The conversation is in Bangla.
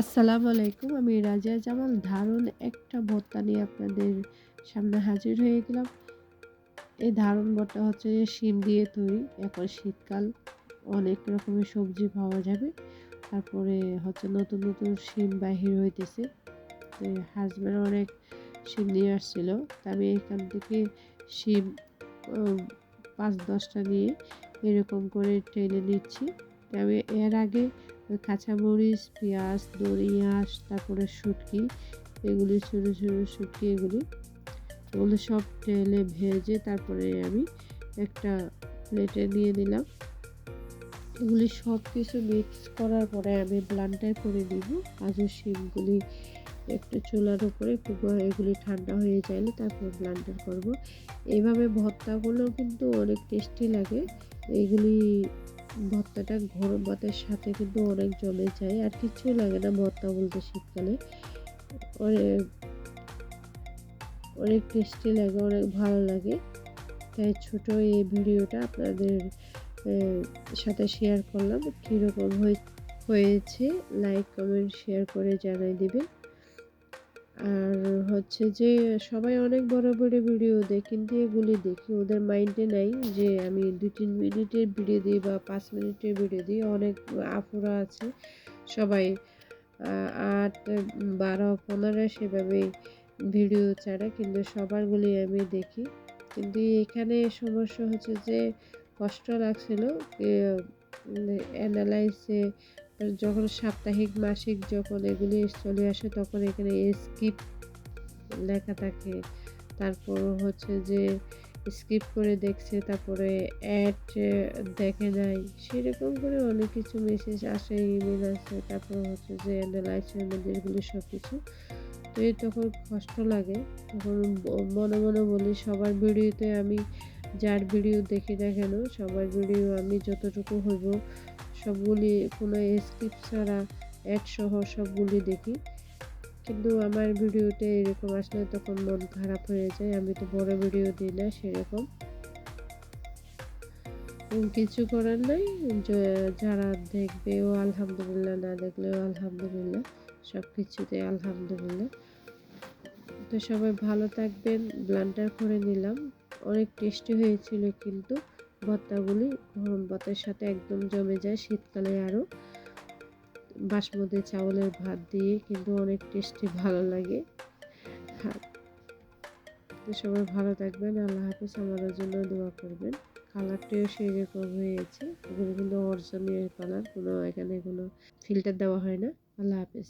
আসসালামু আলাইকুম, আমি রাজিয়া জামাল দারুণ একটা ভর্তা নিয়ে আপনাদের সামনে হাজির হয়ে গেলাম। এই ধারণ ভর্তা হচ্ছে যে শিম দিয়ে তৈরি, এখন শীতকাল, অনেক রকমের সবজি পাওয়া যাবে। তারপরে হচ্ছে নতুন নতুন শিম বাহির হইতেছে, তো হাজব্যান্ড অনেক শিম নিয়ে আসছিল, তা আমি এখান থেকে শিম পাঁচ দশটা নিয়ে এরকম করে টেনে নিচ্ছি। আমি এর আগে কাঁচামরিচ, পেঁয়াজ দরিয়াস তারপরে শুটকি, এগুলি ছোটো ছোটো শুটকি এগুলি। এগুলো সব তেলে ভেজে তারপরে আমি একটা প্লেটে নিয়ে নিলাম। এগুলি সব কিছু মিক্স করার পরে আমি ব্লান্ডার করে দিব কাজু শিমগুলি একটু চুলার উপরে এগুলি ঠান্ডা হয়ে যাইলে তারপর ব্লান্ডার করব। এইভাবে ভর্তাগুলো কিন্তু অনেক টেস্টি লাগে। এগুলি ভর্তাটা গরম ভাতের সাথে কিন্তু অনেক জমে যায় আর কিছু লাগে না ভর্তা বলতে শীতকালে। অনেক অনেক টেস্টি লাগে, অনেক ভালো লাগে। তাই ছোট এই ভিডিওটা আপনাদের সাথে শেয়ার করলাম কীরকম হয়েছে। লাইক কমেন্ট শেয়ার করে জানাই দিবেন। আর হচ্ছে যে সবাই অনেক বড় বড় ভিডিও দেয়, কিন্তু এগুলি দেখি ওদের মাইন্ডে নাই যে আমি দু তিন মিনিটের ভিডিও দিই বা পাঁচ মিনিটের ভিডিও দিই, অনেক আপুরা আছে সবাই। আট, বারো, পনেরো সেভাবে ভিডিও ছাড়া, কিন্তু সবারগুলি আমি দেখি। কিন্তু এখানে সমস্যা হচ্ছে যে কষ্ট লাগছিল অ্যানালাইসে যখন সাপ্তাহিক, মাসিক যখন এগুলি চলে আসে, তখন এখানে স্কিপ লেখা থাকে। তারপর হচ্ছে যে স্কিপ করে দেখছে, তারপরে অ্যাড দেখে নাই সেরকম করে অনেক কিছু মেসেজ আসে ইমেল আসে, তারপর হচ্ছে যে অ্যানালাইসের মধ্যে এগুলি সব কিছু তো এই তখন কষ্ট লাগে। তখন মনে মনে বলি, সবার ভিডিওতে আমি যার ভিডিও দেখি না কেন সবার ভিডিও আমি যতটুকু হইব সবগুলি কোনো স্কিপ ছাড়া অ্যাড সহ সবগুলি দেখি। কিন্তু আমার ভিডিওতে এরকম আসলে তখন মন খারাপ হয়ে যায়, আমি তো বড় ভিডিও দিই না সেরকম। কিছু করার নাই যারা দেখবেও আলহামদুলিল্লাহ, না দেখলেও আলহামদুলিল্লাহ সব কিছুতে আলহামদুলিল্লাহ। তো সবাই ভালো থাকবেন ব্লান্ডার করে নিলাম। অনেক টেস্টি হয়েছিল কিন্তু ভর্তাগুলি গরম ভাতের সাথে একদম জমে যায় শীতকালে আরও। বাসমতি চাউলের ভাত দিয়ে কিন্তু অনেক টেস্টি, ভালো লাগে। তো সবাই ভালো থাকবেন, আল্লাহ হাফিজ। আমাদের জন্য দোয়া করবেন। কালারটিও সেই রকম হয়েছে। এগুলো কিন্তু অরিজিনাল কালার কোনো এখানে কোনো ফিল্টার দেওয়া হয় না। আল্লাহ হাফিজ।